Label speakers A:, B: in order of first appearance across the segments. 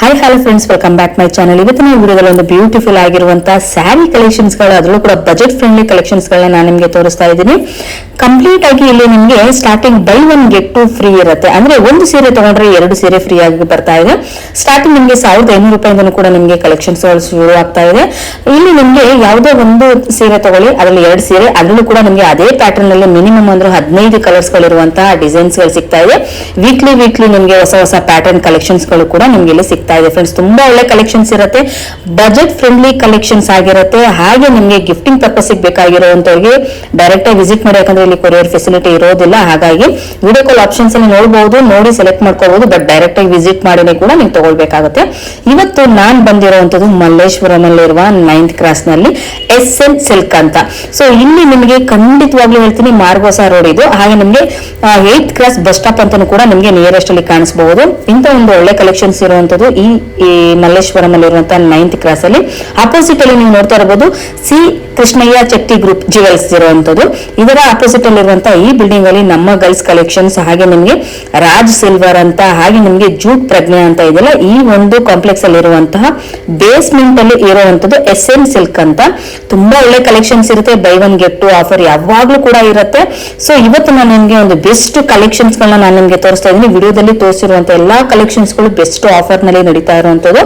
A: Hi hello friends welcome back my channel ಇವತ್ತಿನ ವಿಡಿಯೋದಲ್ಲಿ ಒಂದು ಬ್ಯೂಟಿಫುಲ್ ಆಗಿರುವಂತಹ ಸ್ಯಾರಿ ಕಲೆಕ್ಷನ್ಸ್ಗಳು, ಅದರಲ್ಲೂ ಕೂಡ ಬಜೆಟ್ ಫ್ರೆಂಡ್ಲಿ ಕಲೆಕ್ಷನ್ಸ್ ಗಳನ್ನ ನಾನು ನಿಮಗೆ ತೋರಿಸ್ತಾ ಇದ್ದೀನಿ. ಕಂಪ್ಲೀಟ್ ಆಗಿ ಇಲ್ಲಿ ನಿಮಗೆ starting buy one get two free ಇರುತ್ತೆ. ಅಂದ್ರೆ ಒಂದು ಸೀರೆ ತಗೊಂಡ್ರೆ ಎರಡು ಸೀರೆ ಫ್ರೀ ಆಗಿ ಬರ್ತಾ ಇದೆ. ಸ್ಟಾರ್ಟಿಂಗ್ ನಿಮಗೆ ಸಾವಿರದ ಐನೂರು ರೂಪಾಯಿಂದನೂ ಕೂಡ ನಿಮಗೆ ಕಲೆಕ್ಷನ್ಸ್ ಶುರು ಆಗ್ತಾ ಇದೆ. ಇಲ್ಲಿ ನಿಮಗೆ ಯಾವುದೇ ಒಂದು ಸೀರೆ ತಗೊಳ್ಳಿ, ಅದರಲ್ಲಿ ಎರಡು ಸೀರೆ, ಅದರಲ್ಲೂ ಕೂಡ ನಿಮಗೆ ಅದೇ ಪ್ಯಾಟರ್ನ್ ಅಲ್ಲಿ ಮಿನಿಮಮ್ ಅಂದ್ರೆ ಹದಿನೈದು ಕಲರ್ಸ್ ಗಳಿರುವಂತಹ ಡಿಸೈನ್ಸ್ಗಳು ಸಿಗ್ತಾ ಇದೆ. ವೀಕ್ಲಿ ವೀಕ್ಲಿ ನಿಮಗೆ ಹೊಸ ಹೊಸ ಪ್ಯಾಟರ್ನ್ ಕಲೆಕ್ಷನ್ಸ್ಗಳು ಕೂಡ ನಿಮಗೆ ಇಲ್ಲಿ ಸಿಗ್ತಾ ಇದೆ ಫ್ರೆಂಡ್ಸ್ ತುಂಬಾ ಒಳ್ಳೆ ಕಲೆಕ್ಷನ್ಸ್ ಇರುತ್ತೆ. ಬಜೆಟ್ ಫ್ರೆಂಡ್ಲಿ ಕಲೆಕ್ಷನ್ಸ್ ಆಗಿರುತ್ತೆ. ಹಾಗೆ ನಿಮಗೆ ಗಿಫ್ಟಿಂಗ್ ಪರ್ಪಸ್ ಬೇಕಾಗಿರುವಂತವ್ರಿಗೆ ಡೈರೆಕ್ಟ್ ಆಗಿ ವಿಸಿಟ್ ಮಾಡಿ, ಯಾಕಂದ್ರೆ ಇಲ್ಲಿ ಕೊರಿಯರ್ ಫೆಸಿಲಿಟಿ ಇರೋದಿಲ್ಲ. ಹಾಗಾಗಿ ವಿಡಿಯೋ ಕಾಲ್ ಆಪ್ಷನ್ಸ್ ಅಲ್ಲಿ ನೋಡಬಹುದು ನೋಡಿ ಸೆಲೆಕ್ಟ್ ಮಾಡ್ಕೋಬಹುದು ಬಟ್ ಡೈರೆಕ್ಟ್ ಆಗಿ ವಿಸಿಟ್ ಮಾಡಿನೇ ಕೂಡ ನೀವು ತಗೊಳ್ಬೇಕಾಗುತ್ತೆ. ಇವತ್ತು ನಾನ್ ಬಂದಿರುವಂತದ್ದು ಮಲ್ಲೇಶ್ವರಂ ಅಲ್ಲಿರುವ ನೈನ್ತ್ ಕ್ರಾಸ್ನಲ್ಲಿ ಎಸ್ ಎನ್ ಸಿಲ್ಕ್ ಅಂತ. ಸೊ ಇಲ್ಲಿ ನಿಮಗೆ ಖಂಡಿತವಾಗ್ಲೂ ಹೇಳ್ತೀನಿ, ಮಾರ್ಗೋಸ ರೋಡ್ ಇದು. ಹಾಗೆ ನಿಮಗೆ ಏತ್ ಕ್ರಾಸ್ ಬಸ್ ಸ್ಟಾಪ್ ಅಂತಾನು ಕೂಡ ನಿಮಗೆ ನಿಯರೆಸ್ಟ್ ಅಲ್ಲಿ ಕಾಣಿಸಬಹುದು ಇಂತ ಒಂದು ಒಳ್ಳೆ ಕಲೆಕ್ಷನ್ಸ್ ಇರುವಂತದ್ದು ಈ ಈ ಮಲ್ಲೇಶ್ವರಂ ಅಲ್ಲಿರುವಂತಹ ನೈನ್ತ್ ಕ್ರಾಸ್ ಅಲ್ಲಿ ಅಪೋಸಿಟ್ ಅಲ್ಲಿ ನೀವು ನೋಡ್ತಾ ಇರಬಹುದು C Krishnaiah Chetty group jewels ಇರುವಂತದ್ದು ಇದರ ಅಪೋಸಿಟ್ ಅಲ್ಲಿರುವಂತಹ ಈ ಬಿಲ್ಡಿಂಗ್ ಅಲ್ಲಿ ನಮ್ಮ ಗರ್ಲ್ಸ್ ಕಲೆಕ್ಷನ್ಸ್ ಹಾಗೆ ನಿಮ್ಗೆ ರಾಜ್ ಸಿಲ್ವರ್ ಅಂತ, ಹಾಗೆ ನಿಮ್ಗೆ ಜೂಟ್ ಪ್ರಜ್ಞೆ ಅಂತ ಇದೆಯಲ್ಲ ಈ ಒಂದು ಕಾಂಪ್ಲೆಕ್ಸ್ ಅಲ್ಲಿ ಇರುವಂತಹ ಬೇಸ್ಮೆಂಟ್ ಅಲ್ಲಿ ಇರುವಂತದ್ದು ಎಸ್ ಎನ್ ಸಿಲ್ಕ್ ಅಂತ. ತುಂಬಾ ಒಳ್ಳೆ ಕಲೆಕ್ಷನ್ಸ್ ಇರುತ್ತೆ. Buy one get two offer ಯಾವಾಗ್ಲೂ ಕೂಡ ಇರುತ್ತೆ. ಸೊ ಇವತ್ತು ನಾನು ನಿಮಗೆ ಒಂದು ಬೆಸ್ಟ್ ಕಲೆಕ್ಷನ್ಸ್ ಗಳನ್ನ ನಾನು ನಿಮಗೆ ತೋರಿಸ್ತಾ ಇದ್ದೀನಿ. ವಿಡಿಯೋದಲ್ಲಿ ತೋರಿಸಿರುವಂತ ಎಲ್ಲಾ ಕಲೆಕ್ಷನ್ಸ್ಗಳು ಬೆಸ್ಟ್ ಆಫರ್ನಲ್ಲಿ ನಡೀತಾ ಇರುವಂತದ್ದು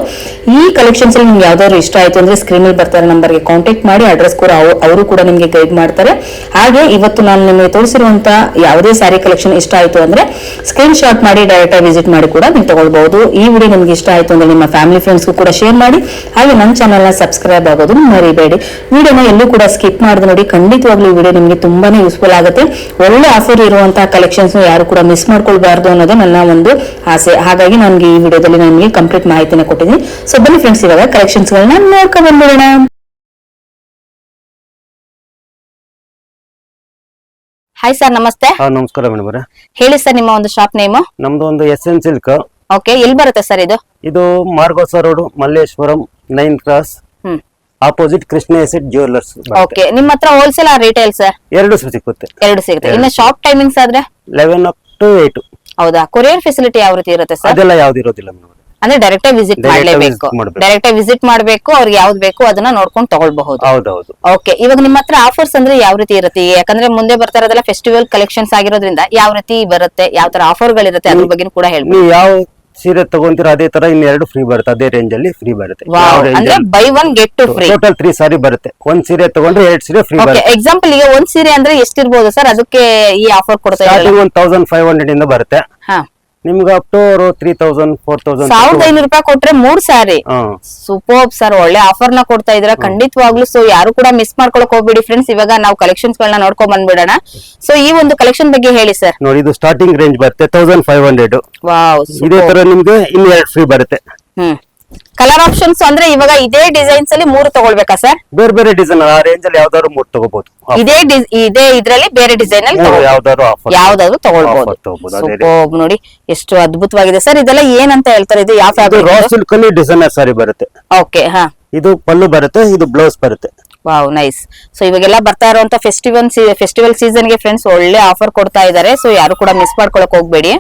A: ಈ ಕಲೆಕ್ಷನ್ಸ್ ಅಲ್ಲಿ ನಿಮ್ಗೆ ಯಾವ್ದಾದ್ರು ಇಷ್ಟ ಆಯ್ತು ಅಂದ್ರೆ ಸ್ಕ್ರೀನ್ ಅಲ್ಲಿ ಬರ್ತಾರೆ, ನಂಬರ್ಗೆ ಕಾಂಟ್ಯಾಕ್ಟ್ ಮಾಡಿ ಅಡ್ರೆಸ್ ಕೂಡ ಅವ್- ಅವರು ಕೂಡ ನಿಮಗೆ ಗೈಡ್ ಮಾಡ್ತಾರೆ. ಹಾಗೆ ಇವತ್ತು ನಾನು ನಿಮಗೆ ತೋರಿಸಿರುವಂತಹ ಯಾವುದೇ ಸ್ಯಾರಿ ಕಲೆಕ್ಷನ್ ಇಷ್ಟ ಆಯ್ತು ಅಂದ್ರೆ ಸ್ಕ್ರೀನ್ ಶಾಟ್ ಮಾಡಿ ಡೈರೆಕ್ಟ್ ಆಗಿ ವಿಸಿಟ್ ಮಾಡಿ ಕೂಡ ನೀವು ತಗೊಳ್ಬಹುದು. ಈ ವಿಡಿಯೋ ನಿಮ್ಗೆ ಇಷ್ಟ ಆಯ್ತು ಅಂದ್ರೆ ನಿಮ್ಮ ಫ್ಯಾಮಿಲಿ ಫ್ರೆಂಡ್ಸ್ಗೂ ಕೂಡ ಶೇರ್ ಮಾಡಿ. ಹಾಗೆ ನನ್ನ ಚಾನಲ್ನ ಸಬ್ಸ್ಕ್ರೈಬ್ ಆಗೋದು ಮರಿಬೇಡಿ. ವಿಡಿಯೋನ ಎಲ್ಲೂ ಕೂಡ ಸ್ಕಿಪ್ ಮಾಡಿದ್ರೆ ನೋಡಿ, ಖಂಡಿತವಾಗ್ಲೂ ಈ ವಿಡಿಯೋ ನಿಮಗೆ ತುಂಬಾನೇ ಯೂಸ್ಫುಲ್ ಆಗುತ್ತೆ. ಒಳ್ಳೆ ಆಫರ್ ಇರುವಂತಹ ಕಲೆಕ್ಷನ್ಸ್ ಯಾರು ಕೂಡ ಮಿಸ್ ಮಾಡ್ಕೊಳ್ಬಾರ್ದು ಅನ್ನೋದು ನನ್ನ ಒಂದು ಆಸೆ. ಹಾಗಾಗಿ ನನಗೆ ಈ ವಿಡಿಯೋದಲ್ಲಿ ನನಗೆ ಕಂಪ್ಲೀಟ್ ಮಾಹಿತಿನ ಕೊಟ್ಟಿದ್ದೀನಿ. ಸೊ ಬನ್ನಿ ಫ್ರೆಂಡ್ಸ್ ಇವಾಗ ಕಲೆಕ್ಷನ್ಸ್ ಗಳನ್ನ ನೋಡ್ಕೊಂಡ್ ಬಂದ್ಬಿಡೋಣ ಹಾಯ್ ಸರ್ ನಮಸ್ತೆ.
B: ನಮಸ್ಕಾರ ಮೇಡಮ್
A: ಹೇಳಿ ಸರ್ ನಿಮ್ಮ ಒಂದು ಶಾಪ್ ನೇಮ್
B: ನಮ್ದು ಒಂದು ಎಸ್ ಎನ್ ಸಿಲ್ಕ್.
A: ಓಕೆ ಎಲ್ಲಿ ಬರುತ್ತೆ ಸರ್ ಇದು?
B: ಇದು Margosa road Malleshwaram nine cross opposite Krishna asset jewellers
A: okay ನಿಮ್ಮ ಹತ್ರ ಹೋಲ್ಸೇಲ್ ಆ ರಿಟೇಲ್ ಸರ್
B: ಎರಡು ಸಿಗುತ್ತೆ.
A: ಎರಡು ಸಿಗುತ್ತೆ. ಇನ್ನು ಶಾಪ್ ಟೈಮಿಂಗ್ಸ್ ಆದ್ರೆ?
B: ಲೆವೆನ್ ಅಪ್ ಟು ಏಟ್
A: ಹೌದಾ? ಕೊರಿಯರ್ ಫೆಸಿಲಿಟಿ ಯಾವ ರೀತಿ ಇರುತ್ತೆ ಸರ್
B: ಅದೆಲ್ಲ ಯಾವ್ದು ಇರೋದಿಲ್ಲ ಮೇಡಮ್
A: ಅಂದ್ರೆ ಡೈರೆಕ್ಟ್ ಆಗಿ ವಿಸಿಟ್
B: Direct ಆಗಿ
A: ಮಾಡ್ಲೇಬೇಕು.
B: visit ಮಾಡ್ಬೇಕು.
A: ಡೈರೆಕ್ಟ್ ಆಗಿ ವಿಸಿಟ್ ಮಾಡ್ಬೇಕು ಅವ್ರಿಗೆ ಯಾವ್ದು ಬೇಕು ಅದನ್ನ ನೋಡ್ಕೊಂಡು ತಗೊಳ್ಬಹುದು.
B: ಹೌದೌದು.
A: ಓಕೆ ಇವಾಗ ನಿಮ್ಮ ಹತ್ರ ಆಫರ್ಸ್ ಅಂದ್ರೆ ಯಾವ ರೀತಿ ಇರುತ್ತೆ? ಯಾಕಂದ್ರೆ ಮುಂದೆ ಬರ್ತಾ ಇರೋದೆಲ್ಲ ಫೆಸ್ಟಿವಲ್ ಕಲೆಕ್ಷನ್ಸ್ ಆಗಿರೋದ್ರಿಂದ ಯಾವ ರೀತಿ ಬರುತ್ತೆ ಯಾವ ತರ ಆಫರ್ ಗಳಿರುತ್ತೆ ಅದ್ರ ಬಗ್ಗೆ ಕೂಡ ಹೇಳ್ಬೋದು.
B: ನೀವು ಯಾವ ಸೀರೆ ತಗೊಂತೀರ ಅದೇ ತರ ಇನ್ನು ಎರಡು ಫ್ರೀ ಬರುತ್ತೆ ಅದೇ ರೇಂಜ್ ಅಲ್ಲಿ ಫ್ರೀ ಬರುತ್ತೆ.
A: ಅಂದ್ರೆ buy one get two free
B: total three sari ಬರುತ್ತೆ. ಒಂದ್ ಸೀರೆ ತಗೊಂಡ್ರೆ ಎರಡ್ ಸೀರೆ ಫ್ರೀ
A: ಓಕೆ
B: ಬರುತ್ತೆ.
A: ಎಕ್ಸಾಂಪಲ್ ಈಗ ಒಂದ್ ಸೀರೆ ಅಂದ್ರೆ ಎಷ್ಟಿರ್ಬೋದು ಸರ್ ಅದಕ್ಕೆ ಈ ಆಫರ್ ಕೊಡ್ತಾ ಇದ್ದಾರೆ.
B: ಸ್ಟಾರ್ಟಿಂಗ್ ಒಂದ್ ತೌಸಂಡ್ ಫೈವ್ ಹಂಡ್ರೆಡ್ ಇಂದ ಬರುತ್ತೆ.
A: ಹಾ.
B: ನಿಮ್ಗೆ up to three thousand four thousand
A: ಸಾವಿರದ ಐನೂರು ರೂಪಾಯಿ ಕೊಟ್ರೆ ಮೂರ್ ಸಾರಿ. ಸೂಪರ್ ಸರ್ ಒಳ್ಳೆ ಆಫರ್ನ ಕೊಡ್ತಾ ಇದ್ರ ಖಂಡಿತವಾಗ್ಲೂ ಸೊ ಯಾರು ಕೂಡ ಮಿಸ್ ಮಾಡ್ಕೊಳಕ್ ಹೋಗ್ಬಿಡಿ ಫ್ರೆಂಡ್ಸ್ ಇವಾಗ ನಾವು ಕಲೆಕ್ಷನ್ಸ್ ಗಳನ್ನ ನೋಡ್ಕೊಂಡ್ ಬಂದ್ಬಿಡೋಣ. ಸೊ ಈ ಒಂದು ಕಲೆಕ್ಷನ್ ಬಗ್ಗೆ ಹೇಳಿ ಸರ್
B: ನೋಡಿ ಇದು ಸ್ಟಾರ್ಟಿಂಗ್ ರೇಂಜ್ ಬರುತ್ತೆ ತೌಸಂಡ್ ಫೈವ್ ಹಂಡ್ರೆಡ್ ಇದೇ ತರ ನಿಮ್ಗೆ ಇನ್ನೂ ಎರಡು ಫ್ರೀ ಬರುತ್ತೆ.
A: ಹ್ಮ್. ಕಲರ್ ಆಪ್ಷನ್ಸ್ ಅಂದ್ರೆ ಇವಾಗ ಇದೇ ಡಿಸೈನ್ಸ್ ಅಲ್ಲಿ ಮೂರು ತಗೊಳ್ಬೇಕಾ ಸರ್
B: ಬೇರೆ ಬೇರೆ ಡಿಸೈನ್ ಆ ರೇಂಜ್ ಅಲ್ಲಿ ಯಾವ್ದಾದ್ರು ಮೂರು ತಗೋಬಹುದು
A: ಇದೇ ಇದೇ ಇದ್ರಲ್ಲಿ ಬೇರೆ ಡಿಸೈನ್ ಅಲ್ಲಿ
B: ಮೂರು
A: ತಗೊಳ್ಬೋದು.
B: ಯಾವ್ದಾದ್ರು ಆಫರ್
A: ಯಾವ್ದಾದ್ರು ತಗೊಳ್ಬಹುದು
B: ಸೊ ಅದೇ
A: Superb ನೋಡಿ ಎಷ್ಟು ಅದ್ಭುತವಾಗಿದೆ ಸರ್ ಇದೆಲ್ಲ ಏನಂತ ಹೇಳ್ತಾರೆ? ಇದು ಯಾವ
B: ಇದು ರಾ
A: ಫ್ಯಾಬ್ರಿಕ್
B: ಸಿಲ್ಕ್ ಅಲ್ಲಿ ಡಿಸೈನರ್ ಸಾರಿ ಬರುತ್ತೆ.
A: ಓಕೆ ಹಾ.
B: ಇದು ಪಲ್ಲು ಬರುತ್ತೆ ಇದು ಬ್ಲೌಸ್ ಬರುತ್ತೆ.
A: ವಾವ್ ನೈಸ್ ಸೊ ಇವಾಗೆಲ್ಲ ಬರ್ತಾ ಇರುವಂತ ಫೆಸ್ಟಿವಲ್ ಫೆಸ್ಟಿವಲ್ ಸೀಸನ್ಗೆ ಫ್ರೆಂಡ್ಸ್ ಒಳ್ಳೆ ಆಫರ್ ಕೊಡ್ತಾ ಇದ್ದಾರೆ ಸೊ ಯಾರು ಕೂಡ ಮಿಸ್ ಮಾಡ್ಕೊಳಕ್ ಹೋಗ್ಬೇಡಿ.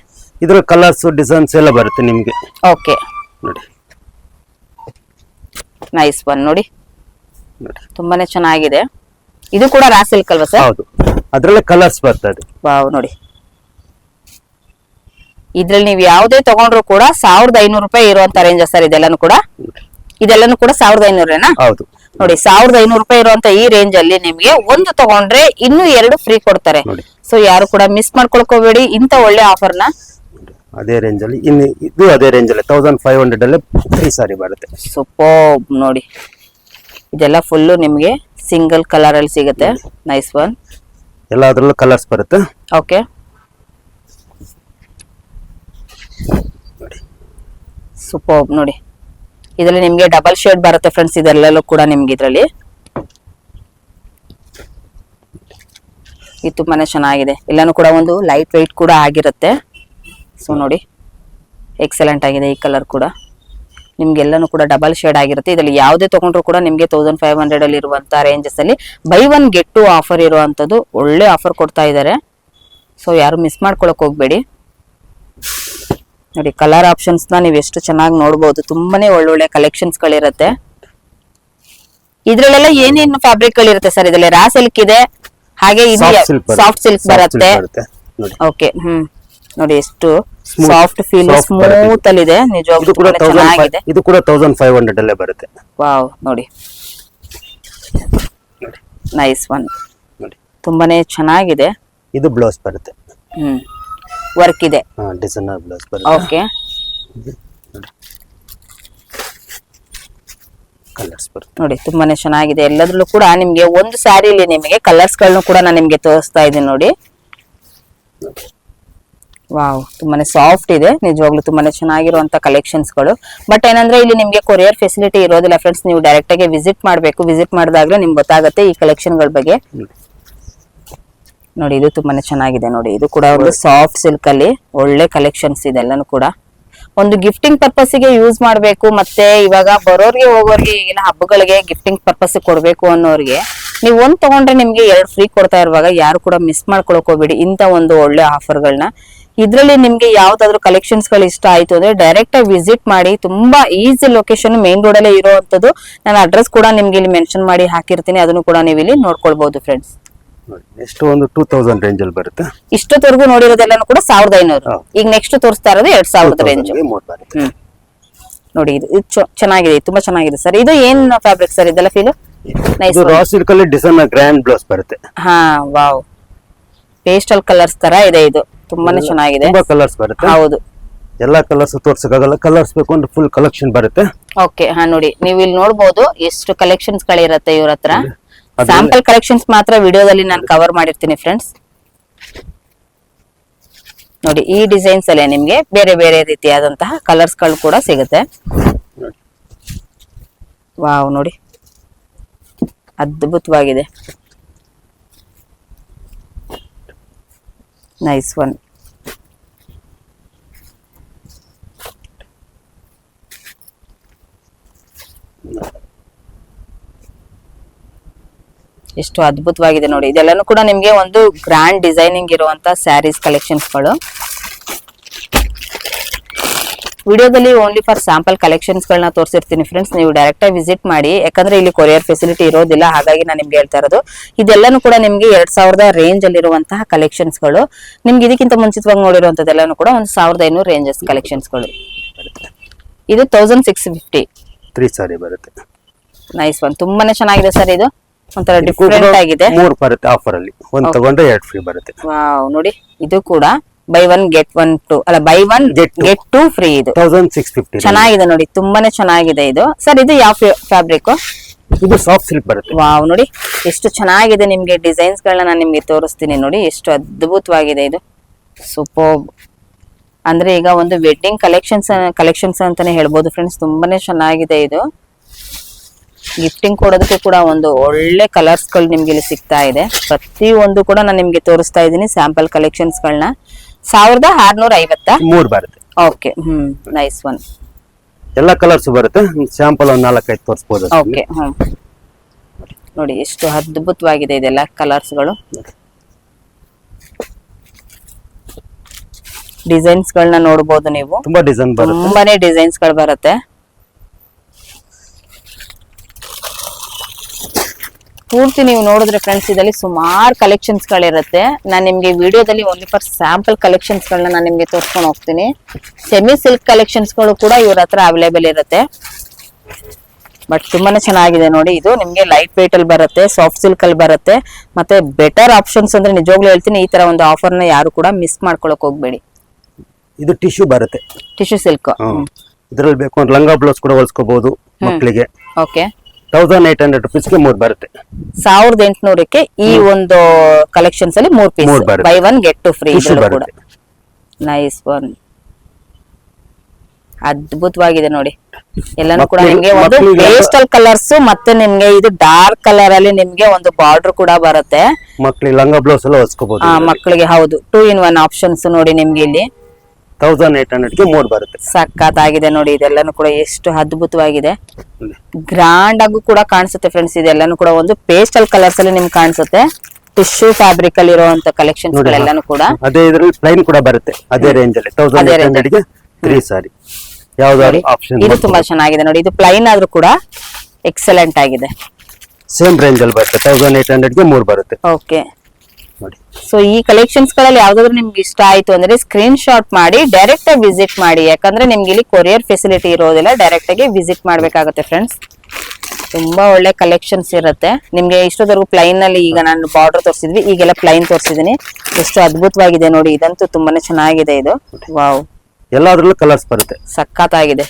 B: ಇದ್ರ ಕಲರ್ಸ್ ಡಿಸೈನ್ಸ್ ಎಲ್ಲ ಬರುತ್ತೆ ನಿಮ್ಗೆ.
A: ಓಕೆ
B: ನೋಡಿ.
A: ನೈಸ್ ಒನ್ ನೋಡಿ. ತುಂಬಾನೇ ಚೆನ್ನಾಗಿದೆ. ಇದು ಕೂಡ ರಾ ಸಿಲ್ಕ್ ಅಲ್ವಾ ಸರ್
B: ಹೌದು. ಅದರಲ್ಲಿ ಕಲರ್ಸ್ ಬರ್ತದೆ.
A: ವಾವ್ ನೋಡಿ. ಇದ್ರಲ್ಲಿ ನೀವು ಯಾವುದೇ ತಗೊಂಡ್ರು ಕೂಡ ಸಾವಿರದ ಐನೂರು ರೂಪಾಯಿ ಇರುವಂತ ರೇಂಜ್ ಸರ್ ಇದೆಲ್ಲಾನು ಕೂಡ? ಇದೆಲ್ಲಾನು ಕೂಡ ಸಾವಿರದ ಐನೂರೇನಾ
B: ಹೌದು.
A: ನೋಡಿ ಸಾವಿರದ ಐನೂರು ರೂಪಾಯಿ ಇರುವಂತ ಈ ರೇಂಜ್ ಅಲ್ಲಿ ನಿಮ್ಗೆ ಒಂದು ತಗೊಂಡ್ರೆ ಇನ್ನೂ ಎರಡು ಫ್ರೀ ಕೊಡ್ತಾರೆ. ಸೊ ಯಾರು ಕೂಡ ಮಿಸ್ ಮಾಡ್ಕೊಳ್ಕೋಬೇಡಿ. ಇಂತ ಒಳ್ಳೆ ಆಫರ್ನ ನ
B: ಅದೇ ರೇಂಜ್ ಅಲ್ಲಿ. ಇನ್ನು ಇದು ಅದೇ ರೇಂಜ್ ಅಲ್ಲಿ. ತೌಸಂಡ್ ಫೈವ್ ಹಂಡ್ರೆಡ್ ಅಲ್ಲೇ ಫ್ರೀ ಸಾರಿ ಬರುತ್ತೆ.
A: ಸೂಪರ್ ನೋಡಿ. ಇದೆಲ್ಲ ಫುಲ್ಲು ನಿಮಗೆ ಸಿಂಗಲ್ ಕಲರ್ ಅಲ್ಲಿ ಸಿಗುತ್ತೆ. ನೈಸ್ ಒನ್
B: ಎಲ್ಲ ಅದ್ರಲ್ಲೂ ಕಲರ್ಸ್ ಬರುತ್ತೆ.
A: ಓಕೆ ಸೂಪರ್ ನೋಡಿ. ಇದರಲ್ಲಿ ನಿಮಗೆ ಡಬಲ್ ಶೇಡ್ ಬರುತ್ತೆ ಫ್ರೆಂಡ್ಸ್ ಇದೆಲ್ಲಲ್ಲೂ ಕೂಡ ನಿಮ್ಗೆ ಇದರಲ್ಲಿ. ಇದು ತುಂಬಾ ಚೆನ್ನಾಗಿದೆ. ಎಲ್ಲಾನು ಕೂಡ ಒಂದು ಲೈಟ್ ವೆಯ್ಟ್ ಕೂಡ ಆಗಿರುತ್ತೆ. ಸೊ ನೋಡಿ. ಎಕ್ಸಲೆಂಟ್ ಆಗಿದೆ ಈ ಕಲರ್ ಕೂಡ. ನಿಮ್ಗೆಲ್ಲನೂ ಕೂಡ ಡಬಲ್ ಶೇಡ್ ಆಗಿರುತ್ತೆ. ಇದರಲ್ಲಿ ಯಾವುದೇ ತಗೊಂಡ್ರು ಕೂಡ ನಿಮಗೆ ತೌಸಂಡ್ ಫೈವ್ ಹಂಡ್ರೆಡ್ ಅಲ್ಲಿ ಇರುವಂತಹ ರೇಂಜಸ್ ಅಲ್ಲಿ buy one get two offer ಇರುವಂತದ್ದು ಒಳ್ಳೆ ಆಫರ್ ಕೊಡ್ತಾ ಇದ್ದಾರೆ ಸೊ ಯಾರು ಮಿಸ್ ಮಾಡ್ಕೊಳಕ್ ಹೋಗ್ಬೇಡಿ. ನೋಡಿ ಕಲರ್ ಆಪ್ಷನ್ಸ್ನ ನೀವು ಎಷ್ಟು ಚೆನ್ನಾಗಿ ನೋಡಬಹುದು ತುಂಬಾನೇ ಒಳ್ಳೊಳ್ಳೆ ಕಲೆಕ್ಷನ್ಸ್ ಗಳಿರುತ್ತೆ. ಇದ್ರಲ್ಲೆಲ್ಲ ಏನೇನು ಫ್ಯಾಬ್ರಿಕ್ ಗಳಿರುತ್ತೆ ಸರ್ ಇದ್ರಲ್ಲಿ ರಾ ಸಿಲ್ಕ್ ಇದೆ. ಹಾಗೆ ಇದು
B: ಸಾಫ್ಟ್ ಸಿಲ್ಕ್
A: ಬರುತ್ತೆ. ಓಕೆ ಹ್ಮ್. ನೋಡಿ ಎಷ್ಟು ಸಾಫ್ಟ್ ಫೀಲ್. ಸ್ಮೂತ್ ಅಲ್ಲಿ ಇದೆ ನಿಜವಾಗ್ಲೂ
B: ಕೂಡ
A: ಚೆನ್ನಾಗಿದೆ.
B: ಇದು ಕೂಡ ತೌಸಂಡ್ ಫೈವ್ ಹಂಡ್ರೆಡ್ ಅಲ್ಲೇ ಬರುತ್ತೆ.
A: ವಾವ್ ನೋಡಿ.
B: ನೋಡಿ.
A: ನೈಸ್ ಒನ್
B: ನೋಡಿ.
A: ತುಂಬಾನೇ ಚೆನ್ನಾಗಿದೆ.
B: ಇದು ಬ್ಲೌಸ್ ಬರುತ್ತೆ.
A: ಹ್ಮ್. ವರ್ಕ್ ಇದೆ.
B: ಡಿಸೈನರ್ ಬ್ಲೌಸ್ ಬರುತ್ತೆ.
A: ಓಕೆ
B: ಕಲರ್ಸ್ ಬರುತ್ತೆ.
A: ನೋಡಿ ತುಂಬಾನೇ ಚೆನ್ನಾಗಿದೆ. ಎಲ್ಲದ್ರಲ್ಲೂ ಕೂಡ ನಿಮ್ಗೆ ಒಂದು ಸ್ಯಾರಿಲಿ ನಿಮಗೆ ಕಲರ್ಸ್ಗಳನ್ನು ಕೂಡ ನಾನು ನಿಮ್ಗೆ ತೋರಿಸ್ತಾ ಇದ್ದೀನಿ ನೋಡಿ. ವಾವ್ ತುಂಬಾನೇ ಸಾಫ್ಟ್ ಇದೆ. ನಿಜವಾಗ್ಲೂ ತುಂಬಾನೇ ಚೆನ್ನಾಗಿರುವಂತ ಕಲೆಕ್ಷನ್ಸ್ಗಳು. ಬಟ್ ಏನಂದ್ರೆ ಇಲ್ಲಿ ನಿಮಗೆ ಕೊರಿಯರ್ ಫೆಸಿಲಿಟಿ ಇರೋದಿಲ್ಲ ಫ್ರೆಂಡ್ಸ್ ನೀವು ಡೈರೆಕ್ಟ್ ಆಗಿ ವಿಸಿಟ್ ಮಾಡಬೇಕು. ವಿಸಿಟ್ ಮಾಡಿದಾಗ್ಲೇ ನಿಮ್ಗೆ ಗೊತ್ತಾಗುತ್ತೆ ಈ ಕಲೆಕ್ಷನ್ಗಳ ಬಗ್ಗೆ. ನೋಡಿ, ಇದು ತುಂಬಾನೇ ಚೆನ್ನಾಗಿದೆ ನೋಡಿ. ಇದು ಕೂಡ ಒಂದು ಸಾಫ್ಟ್ ಸಿಲ್ಕ್ ಅಲ್ಲಿ ಒಳ್ಳೆ ಕಲೆಕ್ಷನ್ಸ್ ಇದೆಲ್ಲನೂ ಕೂಡ. ಒಂದು ಗಿಫ್ಟಿಂಗ್ ಪರ್ಪಸ್ಗೆ ಯೂಸ್ ಮಾಡಬೇಕು. ಮತ್ತೆ ಇವಾಗ ಬರೋರ್ಗೆ ಹೋಗೋರ್ಗೆ ಈಗಿನ ಹಬ್ಬಗಳಿಗೆ ಗಿಫ್ಟಿಂಗ್ ಪರ್ಪಸ್ ಕೊಡಬೇಕು ಅನ್ನೋರ್ಗೆ ನೀವು ಒಂದ್ ತಗೊಂಡ್ರೆ ನಿಮ್ಗೆ ಎರಡು ಫ್ರೀ ಕೊಡ್ತಾ ಇರುವಾಗ ಯಾರು ಕೂಡ ಮಿಸ್ ಮಾಡ್ಕೊಳಕ್ ಹೋಗ್ಬೇಡಿ. ಇಂತ ಒಂದು ಒಳ್ಳೆ ಆಫರ್ಗಳನ್ನ ಇದ್ರಲ್ಲಿ ನಿಮ್ಗೆ ಯಾವ್ದಾದ್ರು ಕಲೆಕ್ಷನ್ಸ್ಗಳು ಇಷ್ಟ ಆಯ್ತು ಅಂದ್ರೆ ಡೈರೆಕ್ಟ್ ಆಗಿ ವಿಸಿಟ್ ಮಾಡಿ ತುಂಬಾ ಈಸಿ ಲೊಕೇಶನ್ ಮೇನ್ ರೋಡ್ ಅಲ್ಲೇ ಇರುವಂತದ್ದು ನಾನು ಅಡ್ರೆಸ್ ಕೂಡ ನಿಮ್ಗೆ ಇಲ್ಲಿ ಮೆನ್ಷನ್ ಮಾಡಿ ಹಾಕಿರ್ತೀನಿ ಅದನ್ನು ಕೂಡ ನೀವು ಇಲ್ಲಿ ನೋಡ್ಕೊಳ್ಬಹುದು ಫ್ರೆಂಡ್ಸ್
B: ಎಷ್ಟು ಒಂದು ಟೂ ತೌಸಂಡ್ ರೇಂಜ್ ಅಲ್ಲಿ ಬರುತ್ತೆ.
A: ಇಷ್ಟೊತ್ತವರೆಗೂ ನೋಡಿರೋದೆಲ್ಲಾನು ಕೂಡ ಸಾವಿರದ ಐನೂರು. ಈಗ ನೆಕ್ಸ್ಟ್ ತೋರಿಸ್ತಾ ಇರೋದು ಎರಡ್ ಸಾವಿರದ ರೇಂಜ್
B: 2000 ಗೆ ಮೂರ್ ಬರುತ್ತೆ
A: ಹ್ಮ್. ನೋಡಿ ಇದು ಚೆನ್ನಾಗಿದೆ ತುಂಬಾ ಚೆನ್ನಾಗಿದೆ ಸರ್ ಇದು ಏನ್ ಫ್ಯಾಬ್ರಿಕ್ ಸರ್ ಇದೆಲ್ಲ ಫೀಲ್
B: ರಾ ಸಿಲ್ಕ್ ಅಲ್ಲಿ ಡಿಸೈನರ್ ಗ್ರ್ಯಾಂಡ್ ಬ್ಲೌಸ್ ಬರುತ್ತೆ.
A: ಹಾ ವಾವ್ ಪೇಸ್ಟಲ್ ಕಲರ್ಸ್ ತರ ಇದೆ ಇದು. ತುಂಬಾನೇ ಚೆನ್ನಾಗಿದೆ.
B: ತುಂಬಾ ಕಲರ್ಸ್ ಬರುತ್ತೆ.
A: ಹೌದು.
B: ಎಲ್ಲಾ ಕಲರ್ಸ್ ತೋರ್ಸಕ್ಕಾಗಲ್ಲ ಕಲರ್ಸ್ ಬೇಕು ಅಂದ್ರೆ ಫುಲ್ ಕಲೆಕ್ಷನ್ ಬರುತ್ತೆ.
A: ಓಕೆ ಹಾ ನೋಡಿ ನೀವು ಇಲ್ಲಿ ನೋಡಬಹುದು ಎಷ್ಟು ಕಲೆಕ್ಷನ್ಸ್ ಗಳಿರುತ್ತೆ ಇವ್ರ ಹತ್ರ. ಸ್ಯಾಂಪಲ್ ಕಲೆಕ್ಷನ್ಸ್ ಮಾತ್ರ ವಿಡಿಯೋದಲ್ಲಿ ನಾನು ಕವರ್ ಮಾಡಿರ್ತೀನಿ ಫ್ರೆಂಡ್ಸ್ ನೋಡಿ ಈ ಡಿಸೈನ್ಸ್ ಅಲ್ಲೇ ನಿಮ್ಗೆ ಬೇರೆ ಬೇರೆ ರೀತಿಯಾದಂತಹ ಕಲರ್ಸ್ಗಳು ಕೂಡ ಸಿಗುತ್ತೆ. ವಾವ್ ನೋಡಿ. ಅದ್ಭುತವಾಗಿದೆ. ನೈಸ್ ಒನ್ ಎಷ್ಟು ಅದ್ಭುತವಾಗಿದೆ ನೋಡಿ. ಇದೆಲ್ಲನೂ ಕೂಡ ನಿಮಗೆ ಒಂದು ಗ್ರ್ಯಾಂಡ್ ಡಿಸೈನಿಂಗ್ ಇರುವಂತ ಸ್ಯಾರೀಸ್ ಕಲೆಕ್ಷನ್ಸ್ಗಳು. ವಿಡಿಯೋದಲ್ಲಿ ಓನ್ಲಿ ಫಾರ್ ಸ್ಯಾಂಪಲ್ ಕಲೆಕ್ಷನ್ಸ್ ಗಳನ್ನ ತೋರಿಸಿರ್ತೀನಿ ಫ್ರೆಂಡ್ಸ್ ನೀವು ಡೈರೆಕ್ಟ್ ಆಗಿ ವಿಸಿಟ್ ಮಾಡಿ. ಯಾಕಂದ್ರೆ ಇಲ್ಲಿ ಕೊರಿಯರ್ ಫೆಸಿಲಿಟಿ ಇರೋದಿಲ್ಲ ಹಾಗಾಗಿ ನಾನು ನಿಮ್ಗೆ ಹೇಳ್ತಾ ಇರೋದು. ಇದೆಲ್ಲಾನು ಕೂಡ ನಿಮ್ಗೆ ಎರಡ್ ಸಾವಿರದ ರೇಂಜ್ ಅಲ್ಲಿರುವಂತಹ ಕಲೆಕ್ಷನ್ಸ್ಗಳು. ನಿಮ್ಗೆ ಇದಕ್ಕಿಂತ ಮುಂಚಿತವಾಗಿ ನೋಡಿರುವಂತದ್ದೆಲ್ಲಾನು ಕೂಡ ಒಂದು ಸಾವಿರದ ಐನೂರು ರೇಂಜಸ್ ಕಲೆಕ್ಷನ್ಸ್ಗಳು. ಇದು thousand six fifty
B: three sari ಬರುತ್ತೆ.
A: ನೈಸ್ ಒನ್ ತುಂಬಾನೇ ಚೆನ್ನಾಗಿದೆ ಸರ್ ಇದು. ಒಂಥರ ಡಿಫರೆಂಟ್ ಆಗಿದೆ.
B: ಮೂರ್ ಬರುತ್ತೆ ಆಫರ್ ಅಲ್ಲಿ. ಒಂದು ತಗೊಂಡ್ರೆ ಎರಡ್ ಫ್ರೀ ಬರುತ್ತೆ.
A: ವಾವ್ ನೋಡಿ ಇದು ಕೂಡ buy one get one two ಅಲ್ಲ buy one. Get two free ಇದು.
B: ತೌಸಂಡ್ ಸಿಕ್ಸ್ ಫಿಫ್ಟಿ
A: ಚೆನ್ನಾಗಿದೆ ನೋಡಿ ತುಂಬಾನೇ ಚೆನ್ನಾಗಿದೆ ಇದು. ಸರ್ ಇದು ಯಾವ ಫ್ಯಾಬ್ರಿಕ್
B: ಇದು ಸಾಫ್ಟ್ ಸಿಲ್ಕ್ ಬರುತ್ತೆ.
A: ವಾವ್ ನೋಡಿ ಎಷ್ಟು ಚೆನ್ನಾಗಿದೆ ನಿಮ್ಗೆ ಡಿಸೈನ್ಸ್ ಗಳನ್ನ ನಾನು ನಿಮ್ಗೆ ತೋರಿಸ್ತೀನಿ ನೋಡಿ ಎಷ್ಟು ಅದ್ಭುತವಾಗಿದೆ ಇದು. ಸೂಪರ್ ಅಂದ್ರೆ ಈಗ ಒಂದು ವೆಡ್ಡಿಂಗ್ ಕಲೆಕ್ಷನ್ಸ್ ಕಲೆಕ್ಷನ್ಸ್ ಅಂತಾನೆ ಹೇಳ್ಬೋದು ಫ್ರೆಂಡ್ಸ್ ತುಂಬಾನೇ ಚೆನ್ನಾಗಿದೆ ಇದು. ಗಿಫ್ಟಿಂಗ್ ಕೊಡೋದಕ್ಕೂ ಕೂಡ ಒಂದು ಒಳ್ಳೆ ಕಲರ್ಸ್ಗಳು ನಿಮ್ಗೆ ಇಲ್ಲಿ ಸಿಗ್ತಾ ಇದೆ. ಪ್ರತಿಯೊಂದು ಒಂದು ಕೂಡ ನಾನು ನಿಮ್ಗೆ ತೋರಿಸ್ತಾ ಇದ್ದೀನಿ ಸ್ಯಾಂಪಲ್ ಕಲೆಕ್ಷನ್ಸ್ ಗಳನ್ನ. ಸಾವಿರದ ಆರ್ನೂರ ಐವತ್ತ
B: ಮೂರ್ ಬರುತ್ತೆ.
A: ಓಕೆ ಹ್ಮ್ ನೈಸ್ ಒನ್
B: ಎಲ್ಲ ಕಲರ್ಸ್ ಬರುತ್ತೆ. ಸ್ಯಾಂಪಲ್ ಒಂದ್ ನಾಲ್ಕೈದು ತೋರಿಸ್ಬೋದು
A: ಓಕೆ ಹ್ಮ್. ನೋಡಿ ಎಷ್ಟು ಅದ್ಭುತವಾಗಿದೆ ಇದೆಲ್ಲ ಕಲರ್ಸ್ಗಳು ಡಿಸೈನ್ಸ್ ಗಳನ್ನ ನೋಡಬಹುದು ನೀವು.
B: ತುಂಬಾ ಡಿಸೈನ್ ಬರುತ್ತೆ.
A: ತುಂಬಾನೇ ಡಿಸೈನ್ಸ್ಗಳು ಬರುತ್ತೆ. ಪೂರ್ತಿ ನೀವು ನೋಡಿದ್ರೆ ಫ್ರೆಂಡ್ಸ್ ಇದರಲ್ಲಿ ಸುಮಾರು ಕಲೆಕ್ಷನ್ಸ್ ಗಳಿರುತ್ತೆ ನಾನು ನಿಮಗೆ ವಿಡಿಯೋದಲ್ಲಿ ಓನ್ಲಿ ಫಾರ್ ಸ್ಯಾಂಪಲ್ ಕಲೆಕ್ಷನ್ಸ್ ಗಳನ್ನ ನಾನು ನಿಮಗೆ ತೋರಿಸ್ಕೊಂಡು ಹೋಗ್ತೀನಿ. ಸೆಮಿ ಸಿಲ್ಕ್ ಕಲೆಕ್ಷನ್ಸ್ಗಳು ಕೂಡ ಇವ್ರ ಹತ್ರ ಅವೈಲೇಬಲ್ ಇರುತ್ತೆ. ಬಟ್ ತುಂಬಾನೇ ಚೆನ್ನಾಗಿದೆ ನೋಡಿ ಇದು ನಿಮಗೆ ಲೈಟ್ ವೇಟ್ ಅಲ್ಲಿ ಬರುತ್ತೆ ಸಾಫ್ಟ್ ಸಿಲ್ಕ್ ಅಲ್ಲಿ ಬರುತ್ತೆ. ಮತ್ತೆ ಬೆಟರ್ ಆಪ್ಷನ್ಸ್ ಅಂದ್ರೆ ನಿಜವಾಗ್ಲೂ ಹೇಳ್ತೀನಿ ಈ ತರ ಒಂದು ಆಫರ್ನ ಯಾರು ಕೂಡ ಮಿಸ್ ಮಾಡ್ಕೊಳಕ್ ಹೋಗ್ಬೇಡಿ.
B: ಇದು ಟಿಶ್ಯೂ ಬರುತ್ತೆ.
A: ಟಿಶ್ಯೂ ಸಿಲ್ಕ್
B: ಇದರಲ್ಲಿ ಬೇಕು ಲಂಗಾ ಲಂಗ ಬ್ಲೌಸ್ ಕೂಡ ಹೊಲ್ಸ್ಕೋಬಹುದು ಮಕ್ಕಳಿಗೆ
A: ಓಕೆ
B: ತೌಸಂಡ್ ಏಟ್ ಹಂಡ್ರೆಡ್ ರುಪೀಸ್ಗೆ ಮೂರ್ ಬರುತ್ತೆ.
A: ಸಾವಿರದ ಎಂಟುನೂರಕ್ಕೆ ಈ ಒಂದು ಕಲೆಕ್ಷನ್ಸ್ ಅಲ್ಲಿ ಮೂರ್ ಪೀಸ್
B: ಮೂರ್ ಬರುತ್ತೆ.
A: Buy one get two free ಕೂಡ
B: ಬರುತ್ತೆ.
A: ನೈಸ್ ಒನ್ ಅದ್ಭುತವಾಗಿದೆ ನೋಡಿ. ಎಲ್ಲಾನು ಕೂಡ
B: ಮಕ್ಳಿಗೆ-
A: ನಿಮ್ಗೆ ಒಂದು
B: ಮಕ್ಳಿಗೆ-
A: ಪೇಸ್ಟಲ್ ಕಲರ್ಸ್ ಮತ್ತೆ ನಿಮ್ಗೆ ಇದು ಡಾರ್ಕ್ ಕಲರ್ ಅಲ್ಲಿ ನಿಮ್ಗೆ ಒಂದು ಬಾರ್ಡರ್ ಕೂಡ ಬರುತ್ತೆ.
B: ಮಕ್ಕಳಿಗೆ ಲಂಗ ಬ್ಲೌಸ್ ಎಲ್ಲ ಹೊಸ್ಕೋಬಹುದು
A: ಆ ಮಕ್ಕಳಿಗೆ ಹೌದು. ಟೂ ಇನ್ ಒನ್ ಆಪ್ಷನ್ಸ್ ನೋಡಿ ನಿಮ್ಗೆ ಇಲ್ಲಿ.
B: ತೌಸಂಡ್ ಏಟ್ ಹಂಡ್ರೆಡ್ಗೆ ಮೂರ್ ಬರುತ್ತೆ.
A: ಸಖತ್ತಾಗಿದೆ ನೋಡಿ ಇದೆಲ್ಲಾನು ಕೂಡ ಎಷ್ಟು ಅದ್ಭುತವಾಗಿದೆ. ಗ್ರಾಂಡ್ ಆಗು ಕೂಡ ಕಾಣಿಸುತ್ತೆ ಫ್ರೆಂಡ್ಸ್ ಇದೆಲ್ಲಾನು ಕೂಡ ಒಂದು ಪೇಸ್ಟಲ್ ಕಲರ್ಸ್ ಅಲ್ಲಿ ನಿಮ್ಗೆ ಕಾಣಿಸುತ್ತೆ. ಟಿಶ್ಯೂ ಫ್ಯಾಬ್ರಿಕ್ ಅಲ್ಲಿ ಇರುವಂತ ಕಲೆಕ್ಷನ್
B: ಎಲ್ಲಾನು
A: ಗಳೆಲ್ಲಾನು ಕೂಡ.
B: ಅದೇ ಇದ್ರಲ್ಲಿ ಪ್ಲೈನ್ ಕೂಡ ಬರುತ್ತೆ ಅದೇ ರೇಂಜ್ ಅಲ್ಲಿ. ತೌಸಂಡ್
A: ಅದೇ
B: ಏಟ್ ಹಂಡ್ರೆಡ್ಗೆ ತ್ರೀ ಸಾರಿ ಯಾವ್ದಾದ್ರು ಆಪ್ಷನ್
A: ಇದು ತುಂಬಾ ಚೆನ್ನಾಗಿದೆ ನೋಡಿ ಇದು ಪ್ಲೈನ್ ಆದ್ರೂ ಕೂಡ ಎಕ್ಸಲೆಂಟ್ ಆಗಿದೆ.
B: ಸೇಮ್ ರೇಂಜ್ ಅಲ್ಲಿ ಬರುತ್ತೆ ತೌಸಂಡ್ ಏಟ್ ಹಂಡ್ರೆಡ್ಗೆ ಮೂರ್ ಬರುತ್ತೆ.
A: ಓಕೆ
B: ನೋಡಿ.
A: ಸೊ ಈ ಕಲೆಕ್ಷನ್ಸ್ಗಳಲ್ಲಿ ಯಾವ್ದಾದ್ರು ನಿಮ್ಗೆ ಇಷ್ಟ ಆಯ್ತು ಅಂದ್ರೆ ಸ್ಕ್ರೀನ್ ಶಾಟ್ ಮಾಡಿ ಡೈರೆಕ್ಟ್ ಆಗಿ ವಿಸಿಟ್ ಮಾಡಿ. ಯಾಕಂದ್ರೆ ನಿಮ್ಗೆ ಇಲ್ಲಿ ಕೊರಿಯರ್ ಫೆಸಿಲಿಟಿ ಇರೋದಿಲ್ಲ ಡೈರೆಕ್ಟ್ ಆಗಿ ವಿಸಿಟ್ ಮಾಡ್ಬೇಕಾಗುತ್ತೆ ಫ್ರೆಂಡ್ಸ್ ತುಂಬಾ ಒಳ್ಳೆ ಕಲೆಕ್ಷನ್ಸ್ ಇರುತ್ತೆ. ನಿಮ್ಗೆ ಇಷ್ಟೊತ್ತವರೆಗೂ ಪ್ಲೈನ್ನಲ್ಲಿ ಈಗ ನಾನು ಬಾರ್ಡರ್ ತೋರಿಸಿದ್ವಿ ಈಗೆಲ್ಲ ಪ್ಲೈನ್ ತೋರಿಸಿದೀನಿ. ಎಷ್ಟು ಅದ್ಭುತವಾಗಿದೆ ನೋಡಿ ಇದಂತೂ ತುಂಬಾನೇ ಚೆನ್ನಾಗಿದೆ ಇದು. ವಾವ್
B: ಎಲ್ಲಾದ್ರಲ್ಲೂ ಕಲರ್ಸ್ ಬರುತ್ತೆ.
A: ಸಖತ್ತಾಗಿದೆ.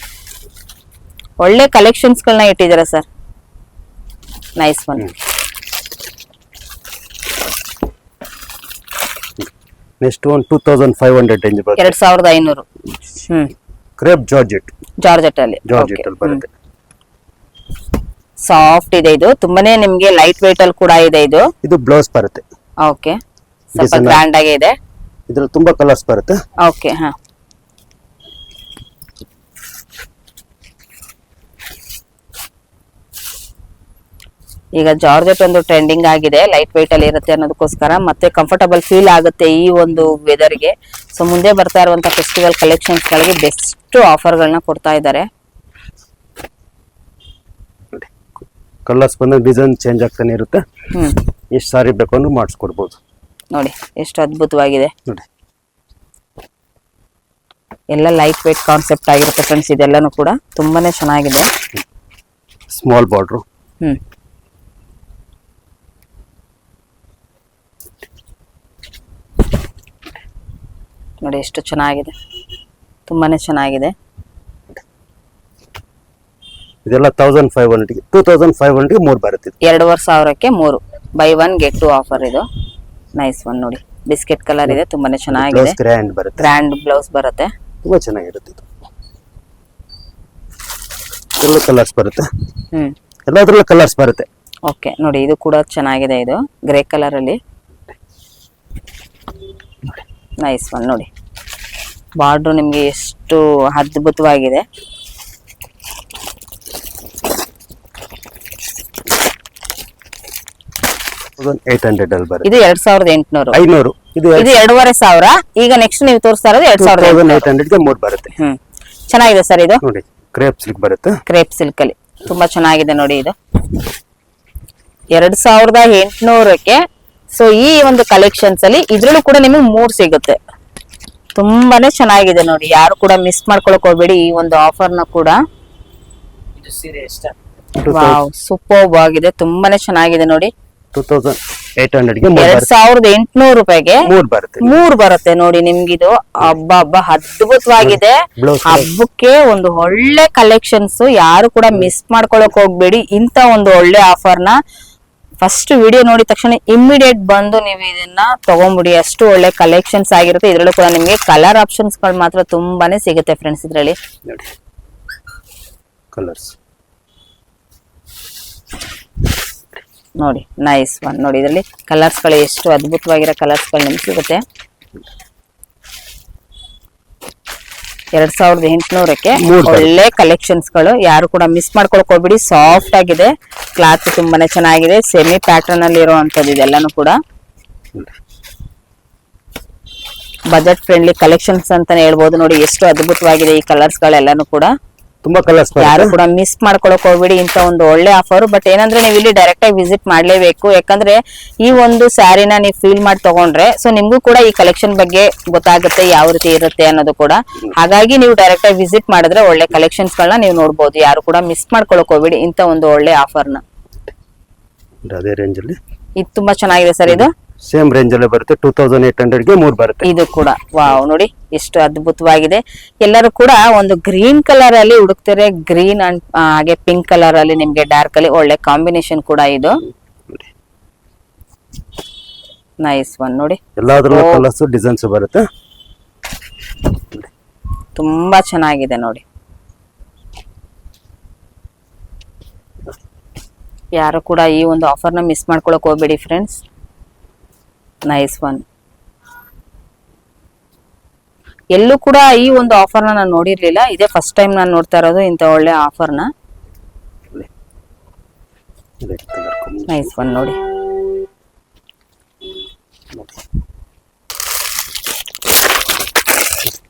A: ಒಳ್ಳೆ ಕಲೆಕ್ಷನ್ಸ್ ಗಳನ್ನ ಇಟ್ಟಿದ್ದೀರಾ sir nice one
B: next one two thousand five hundred range ಬರುತ್ತೆ.
A: ಎರಡ್ ಸಾವಿರದ ಐನೂರು. ಹ್ಮ್.
B: ಕ್ರೇಪ್ ಜಾರ್ಜೆಟ್
A: ಜಾರ್ಜೆಟ್ ಅಲ್ಲಿ.
B: ಜಾರ್ಜೆಟ್ ಅಲ್ಲಿ ಬರುತ್ತೆ.
A: ಸಾಫ್ಟ್ ಇದೆ ಇದು. ತುಂಬಾನೇ ನಿಮ್ಗೆ ಲೈಟ್ weight ಅಲ್ಲಿ ಕೂಡ ಇದೆ ಇದು.
B: ಇದು ಬ್ಲೌಸ್ ಬರುತ್ತೆ.
A: ಓಕೆ ಸ್ವಲ್ಪ ಗ್ರ್ಯಾಂಡ್ ಆಗಿ ಇದೆ.
B: ಇದ್ರಲ್ಲಿ ತುಂಬಾ ಕಲರ್ಸ್ ಬರುತ್ತೆ.
A: ಓಕೆ ಹಾ. ಈಗ ಜಾರ್ಜೆಟ್ ಒಂದು ಟ್ರೆಂಡಿಂಗ್ ಆಗಿದೆ ಲೈಟ್ ವೆಯ್ಟ್ ಅಲ್ಲಿ ಇರುತ್ತೆ ಅನ್ನೋದಕ್ಕೋಸ್ಕರ ಮತ್ತೆ ಕಂಫರ್ಟಬಲ್ ಫೀಲ್ ಆಗುತ್ತೆ ಈ ಒಂದು ವೆದರ್ಗೆ. ಸೊ ಮುಂದೆ ಬರ್ತಾ ಇರುವಂತ ಫೆಸ್ಟಿವಲ್ ಕಲೆಕ್ಷನ್ಸ್ ಗಳಿಗೆ ಬೆಸ್ಟ್ ಆಫರ್ ಗಳನ್ನ ಕೊಡ್ತಾ ಇದ್ದಾರೆ.
B: ಕಲರ್ಸ್ ಬಂದ ಡಿಸೈನ್ ಚೇಂಜ್ ಆಗ್ತಾನೆ ಇರುತ್ತೆ. ಎಷ್ಟು ಸಾರಿ ಬೇಕು ಅಂದ್ರೆ ಮಾಡಿಸ್ಕೊಡ್ಬೋದು.
A: ನೋಡಿ ಎಷ್ಟು ಅದ್ಭುತವಾಗಿದೆ.
B: ನೋಡಿ.
A: ಎಲ್ಲ ಲೈಟ್ ವೆಯ್ಟ್ ಕಾನ್ಸೆಪ್ಟ್ ಆಗಿರುತ್ತೆ ಫ್ರೆಂಡ್ಸ್ ಇದೆಲ್ಲನೂ ಕೂಡ ತುಂಬಾನೇ ಚೆನ್ನಾಗಿದೆ.
B: ಸ್ಮಾಲ್ ಬಾರ್ಡ್ರು
A: ಹ್ಮ್. ನೋಡಿ ಎಷ್ಟು ಚೆನ್ನಾಗಿದೆ. ತುಂಬಾನೇ ಚೆನ್ನಾಗಿದೆ.
B: ಇದೆಲ್ಲ ತೌಸಂಡ್ ಫೈವ್ ಹಂಡ್ರೆಡ್ಗೆ ಟೂ ತೌಸಂಡ್ ಫೈವ್ ಹಂಡ್ರೆಡ್ಗೆ ಮೂರು ಬರುತ್ತೆ ಇದು.
A: ಎರಡೂವರೆ ಸಾವಿರಕ್ಕೆ ಮೂರು. Buy one get two offer ಇದು. ನೈಸ್ ಒನ್ ನೋಡಿ. ಬಿಸ್ಕೆಟ್ ಕಲರ್ ಇದೆ ತುಂಬಾನೇ ಚೆನ್ನಾಗಿದೆ.
B: ಬ್ಲೌಸ್ ಗ್ರ್ಯಾಂಡ್ ಬರುತ್ತೆ.
A: ಗ್ರ್ಯಾಂಡ್ ಬ್ಲೌಸ್ ಬರುತ್ತೆ.
B: ತುಂಬಾ ಚೆನ್ನಾಗಿರುತ್ತೆ ಇದು. ಎಲ್ಲ ಕಲರ್ಸ್ ಬರುತ್ತೆ.
A: ಹ್ಮ್.
B: ಎಲ್ಲದ್ರಲ್ಲೂ ಕಲರ್ಸ್ ಬರುತ್ತೆ.
A: ಓಕೆ ನೋಡಿ ಇದು ಕೂಡ ಚೆನ್ನಾಗಿದೆ ಇದು. ಗ್ರೇ ಕಲರ್ ಅಲ್ಲಿ. ನೈಸ್ ಒನ್ ನೋಡಿ. ಬಾರ್ಡ್ರು ನಿಮಗೆ ಎಷ್ಟು ಅದ್ಭುತವಾಗಿದೆ.
B: ತೌಸಂಡ್ ಏಟ್ ಹಂಡ್ರೆಡ್ ಅಲ್ಲಿ ಬರುತ್ತೆ.
A: ಇದು ಎರಡ್ ಸಾವಿರದ ಎಂಟುನೂರು.
B: ಐನೂರು. ಇದು
A: ಇದು ಎರಡೂವರೆ ಸಾವಿರ. ಈಗ ನೆಕ್ಸ್ಟ್ ನೀವು ತೋರಿಸ್ತಾ ಇರೋದು ಎರಡ್ ಸಾವಿರದ
B: ತೌಸಂಡ್ ಏಟ್ ಹಂಡ್ರೆಡ್ಗೆ ಮೂರು ಬರುತ್ತೆ.
A: ಹ್ಮ್. ಚೆನ್ನಾಗಿದೆ ಸರ್ ಇದು?
B: ನೋಡಿ ಕ್ರೇಪ್ ಸಿಲ್ಕ್ ಬರುತ್ತೆ.
A: ಕ್ರೇಪ್ ಸಿಲ್ಕ್ ಅಲ್ಲಿ. ತುಂಬಾ ಚೆನ್ನಾಗಿದೆ ನೋಡಿ ಇದು. ಎರಡ್ ಸಾವಿರದ ಎಂಟುನೂರಕ್ಕೆ ಸೊ ಈ ಒಂದು ಕಲೆಕ್ಷನ್ಸ್ ಅಲ್ಲಿ ಇದ್ರಲ್ಲೂ ಕೂಡ ನಿಮಗೆ ಮೂರ್ ಸಿಗುತ್ತೆ. ತುಂಬಾನೇ ಚೆನ್ನಾಗಿದೆ ನೋಡಿ. ಯಾರು ಕೂಡ ಮಿಸ್ ಮಾಡ್ಕೊಳಕ್ ಹೋಗ್ಬೇಡಿ ಈ ಒಂದು ಆಫರ್ನ ಕೂಡ. ವಾವ್ ಸೂಪರ್ ಆಗಿದೆ. ತುಂಬಾನೇ ಚೆನ್ನಾಗಿದೆ ನೋಡಿ. ಎರಡ್
B: ಬರುತ್ತೆ.
A: ಸಾವಿರದ ಎಂಟುನೂರು ರೂಪಾಯಿಗೆ
B: ಮೂರು ಬರುತ್ತೆ.
A: ಮೂರ್ ಬರುತ್ತೆ ನೋಡಿ ನಿಮ್ಗಿದು. ಹಬ್ಬ ಹಬ್ಬ ಅದ್ಭುತವಾಗಿದೆ. ಹಬ್ಬಕ್ಕೆ ಒಂದು ಒಳ್ಳೆ ಕಲೆಕ್ಷನ್ಸ್ ಯಾರು ಕೂಡ ಮಿಸ್ ಮಾಡ್ಕೊಳಕ್ ಹೋಗ್ಬೇಡಿ ಇಂತ ಒಂದು ಒಳ್ಳೆ ಆಫರ್ನ. ಫಸ್ಟ್ ವಿಡಿಯೋ ನೋಡಿದ ತಕ್ಷಣ ಇಮಿಡಿಯೇಟ್ ಬಂದು ನೀವು ಇದನ್ನ ತಗೊಂಬಿಡಿ. ಅಷ್ಟು ಒಳ್ಳೆ ಕಲೆಕ್ಷನ್ಸ್ ಆಗಿರುತ್ತೆ. ಇದ್ರಲ್ಲೂ ಕೂಡ ನಿಮಗೆ ಕಲರ್ ಆಪ್ಷನ್ಸ್ಗಳು ಮಾತ್ರ ತುಂಬಾನೇ ಸಿಗುತ್ತೆ ಫ್ರೆಂಡ್ಸ್ ಇದರಲ್ಲಿ.
B: ನೋಡಿ. ಕಲರ್ಸ್
A: ನೋಡಿ ನೈಸ್ ಒನ್ ನೋಡಿ ಇದರಲ್ಲಿ ಕಲರ್ಸ್ಗಳು ಎಷ್ಟು ಅದ್ಭುತವಾಗಿರೋ ಕಲರ್ಸ್ಗಳು ನಿಮ್ಗೆ ಸಿಗುತ್ತೆ. ಎರಡ್ ಸಾವಿರದ ಎಂಟುನೂರಕ್ಕೆ. ಒಳ್ಳೆ ಕಲೆಕ್ಷನ್ಸ್ಗಳು ಯಾರು ಕೂಡ ಮಿಸ್ ಮಾಡ್ಕೊಳಕ್ ಹೋಗ್ಬಿಡಿ. ಸಾಫ್ಟ್ ಆಗಿದೆ. ಕ್ಲಾತ್ ತುಂಬಾನೇ ಚೆನ್ನಾಗಿದೆ. ಸೆಮಿ ಪ್ಯಾಟರ್ನ್ ಅಲ್ಲಿ ಇರುವಂತದ್ದು ಇದೆಲ್ಲಾನು ಕೂಡ. ಬಜೆಟ್ ಫ್ರೆಂಡ್ಲಿ ಕಲೆಕ್ಷನ್ಸ್ ಅಂತಾನೆ ಹೇಳ್ಬೋದು. ನೋಡಿ ಎಷ್ಟು ಅದ್ಭುತವಾಗಿದೆ ಈ ಕಲರ್ಸ್ ಗಳೆಲ್ಲಾನು ಕೂಡ.
B: ತುಂಬಾ ಕಲರ್ಸ್
A: ಯಾರು ಕೂಡ ಮಿಸ್ ಮಾಡ್ಕೊಳಕ್ ಹೋಗ್ಬೇಡಿ ಇಂತ ಒಂದು ಒಳ್ಳೆ ಆಫರ್ ಬಟ್ ಏನಂದ್ರೆ ನೀವು ಇಲ್ಲಿ ಡೈರೆಕ್ಟ್ ಆಗಿ ವಿಸಿಟ್ ಮಾಡ್ಲೇಬೇಕು. ಯಾಕಂದ್ರೆ ಈ ಒಂದು ಸ್ಯಾರಿನ ನೀವು ಫೀಲ್ ಮಾಡಿ ತಗೊಂಡ್ರೆ ಸೊ ನಿಮ್ಗೂ ಕೂಡ ಈ ಕಲೆಕ್ಷನ್ ಬಗ್ಗೆ ಗೊತ್ತಾಗುತ್ತೆ ಯಾವ ರೀತಿ ಇರುತ್ತೆ ಅನ್ನೋದು ಕೂಡ. ಹಾಗಾಗಿ ನೀವು ಡೈರೆಕ್ಟ್ ಆಗಿ ವಿಸಿಟ್ ಮಾಡಿದ್ರೆ ಒಳ್ಳೆ ಕಲೆಕ್ಷನ್ಸ್ ಗಳನ್ನ ನೀವು ನೋಡಬಹುದು ಯಾರು ಕೂಡ ಮಿಸ್ ಮಾಡ್ಕೊಳಕ್ ಹೋಗ್ಬೇಡಿ ಇಂತ ಒಂದು ಒಳ್ಳೆ ಆಫರ್ನ
B: ಅದೇ ರೇಂಜ್ ಅಲ್ಲಿ.
A: ಇದು ತುಂಬಾ ಚೆನ್ನಾಗಿದೆ ಸರ್ ಇದು.
B: ಸೇಮ್ ರೇಂಜ್ ಅಲ್ಲೇ ಬರುತ್ತೆ. ಟೂ ತೌಸಂಡ್ ಏಟ್ ಹಂಡ್ರೆಡ್ಗೆ ಮೂರು ಬರುತ್ತೆ.
A: ಇದು ಕೂಡ. ವಾವ್ ನೋಡಿ ಎಷ್ಟು ಅದ್ಭುತವಾಗಿದೆ. ಎಲ್ಲರೂ ಕೂಡ ಒಂದು ಗ್ರೀನ್ ಕಲರ್ ಅಲ್ಲಿ ಹುಡುಕ್ತಾರೆ ಗ್ರೀನ್ ಅಂಡ್ ಹಾಗೆ ಪಿಂಕ್ ಕಲರ್ ಅಲ್ಲಿ ನಿಮ್ಗೆ ಡಾರ್ಕ್ ಅಲ್ಲಿ ಒಳ್ಳೆ ಕಾಂಬಿನೇಷನ್ ಕೂಡ ಇದು. ನೈಸ್ ಒನ್ ನೋಡಿ.
B: ಎಲ್ಲಾದ್ರಲ್ಲೂ
A: ಓ.
B: ಕಲರ್ಸ್ ಡಿಸೈನ್ಸ್ ಬರುತ್ತೆ.
A: ತುಂಬಾ ಚೆನ್ನಾಗಿದೆ ನೋಡಿ. ಯಾರು ಕೂಡ ಈ ಒಂದು ಆಫರ್ನ ಮಿಸ್ ಮಾಡ್ಕೊಳಕ್ ಹೋಗ್ಬೇಡಿ ಫ್ರೆಂಡ್ಸ್ ನೈಸ್ ಒನ್ ಎಲ್ಲೂ ಕೂಡ ಈ ಒಂದು ಆಫರ್ನ ನಾನು ನೋಡಿರ್ಲಿಲ್ಲ. ಇದೇ ಫಸ್ಟ್ ಟೈಮ್ ನಾನು ನೋಡ್ತಾ ಇರೋದು ಇಂಥ ಒಳ್ಳೆ ಆಫರ್ನ ನೈಸ್ ಒನ್ ನೋಡಿ.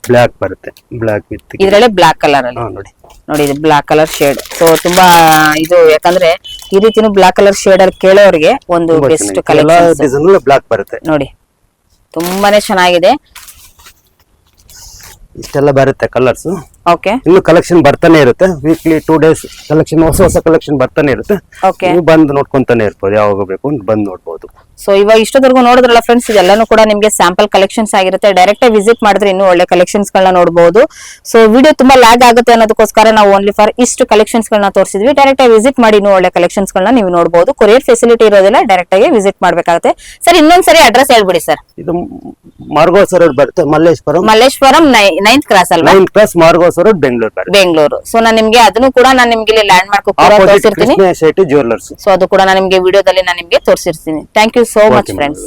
B: ಬ್ಲ್ಯಾಕ್ ಬರುತ್ತೆ. ಬ್ಲ್ಯಾಕ್ ವಿತ್
A: ಇದ್ರಲ್ಲೇ ಬ್ಲಾಕ್ ಕಲರ್ ಅಲ್ಲಿ.
B: ನೋಡಿ.
A: ನೋಡಿ ಇದು ಬ್ಲಾಕ್ ಕಲರ್ ಶೇಡ್ ಸೊ ತುಂಬಾ ಇದು ಯಾಕಂದ್ರೆ ಈ ರೀತಿನೂ ಬ್ಲಾಕ್ ಕಲರ್ ಶೇಡ್ ಅಲ್ಲಿ ಕೇಳೋರಿಗೆ ಒಂದು ಬೆಸ್ಟ್
B: ಕಲರ್ ಬ್ಲ್ಯಾಕ್ ಬರುತ್ತೆ.
A: ನೋಡಿ ತುಂಬಾನೇ ಚೆನ್ನಾಗಿದೆ.
B: ಇಷ್ಟೆಲ್ಲ ಬರುತ್ತೆ ಕಲರ್ಸ್ ಇನ್ನು ಕಲೆಕ್ಷನ್ ಬರ್ತಾನೆ ಇರುತ್ತೆ. ವೀಕ್ಲಿ ಟೂ ಡೇಸ್ ಕಲೆಕ್ಷನ್ ಹೊಸ ಹೊಸ ಕಲೆಕ್ಷನ್ ಬರ್ತಾನೆ ಇರುತ್ತೆ.
A: ಓಕೆ
B: ನೀವು ಬಂದು ನೋಡ್ಕೊಂತಾನೆ ಇರ್ಬೋದು. ಯಾವಾಗ ಬೇಕು ಬಂದು ನೋಡ್ಬೋದು.
A: ಸೊ ಇವಾಗ ಇಷ್ಟೊತ್ತರೆಗೂ ನೋಡಿದ್ರಲ್ಲ ಫ್ರೆಂಡ್ಸ್ ಇದೆಲ್ಲಾನು ಕೂಡ ನಿಮಗೆ ಸ್ಯಾಂಪಲ್ ಕಲೆಕ್ಷನ್ಸ್ ಆಗಿರುತ್ತೆ. ಡೈರೆಕ್ಟ್ ವಿಸಿಟ್ ಮಾಡಿದ್ರೆ ಇನ್ನೂ ಒಳ್ಳೆ ಕಲೆಕ್ಷನ್ಸ್ ಗಳನ್ನ ನೋಡಬಹುದು ಸೊ ವಿಡಿಯೋ ತುಂಬಾ ಲ್ಯಾಗ್ ಆಗುತ್ತೆ ಅನ್ನೋದಕ್ಕೋಸ್ಕರ ನಾವು ಓನ್ಲಿ ಫಾರ್ ಇಷ್ಟು ಕಲೆಕ್ಷನ್ಸ್ ಗಳನ್ನ ತೋರಿಸಿದ್ವಿ. ಡೈರೆಕ್ಟ್ ಆಗಿ ವಿಸಿಟ್ ಮಾಡಿ ಇನ್ನೂ ಒಳ್ಳೆ ಕಲೆಕ್ಷನ್ಸ್ ಗಳನ್ನ ನೀವು ನೋಡಬಹುದು ಕೊರಿಯರ್ ಫೆಸಿಲಿಟಿ ಇರೋದಿಲ್ಲ ಡೈರೆಕ್ಟ್ ಆಗಿ ವಿಸಿಟ್ ಮಾಡಬೇಕಾಗುತ್ತೆ. ಸರ್ ಇನ್ನೊಂದ್ಸರಿ ಅಡ್ರೆಸ್ ಹೇಳ್ಬಿಡಿ ಸರ್
B: ಇದು ಮಾರ್ಗೋ ಸರ್ ಬರುತ್ತೆ ಮಲ್ಲೇಶ್ವರಂ.
A: ಮಲ್ಲೇಶ್ವರಂ ನೈನ್ತ್ ಕ್ರಾಸ್ ಅಲ್ವಾ?
B: Ninth cross Margosa road Bengaluru
A: Bengaluru so ನಾನು ನಿಮ್ಗೆ ಅದನ್ನು ಕೂಡ ನಾನು ನಿಮ್ಗೆ ಇಲ್ಲಿ ಲ್ಯಾಂಡ್ ಮಾರ್ಕ್ ತೋರಿಸಿರ್ತೀನಿ.
B: ಶೆಟ್ಟಿ ಜ್ಯುವೆಲ್ಲರ್ಸ್
A: ಸೊ ಅದು ಕೂಡ ನಾನು ನಿಮ್ಗೆ ವಿಡಿಯೋದಲ್ಲಿ ನಾನು ನಿಮ್ಗೆ ತೋರಿಸಿರ್ತೀನಿ. Thank you so much friends.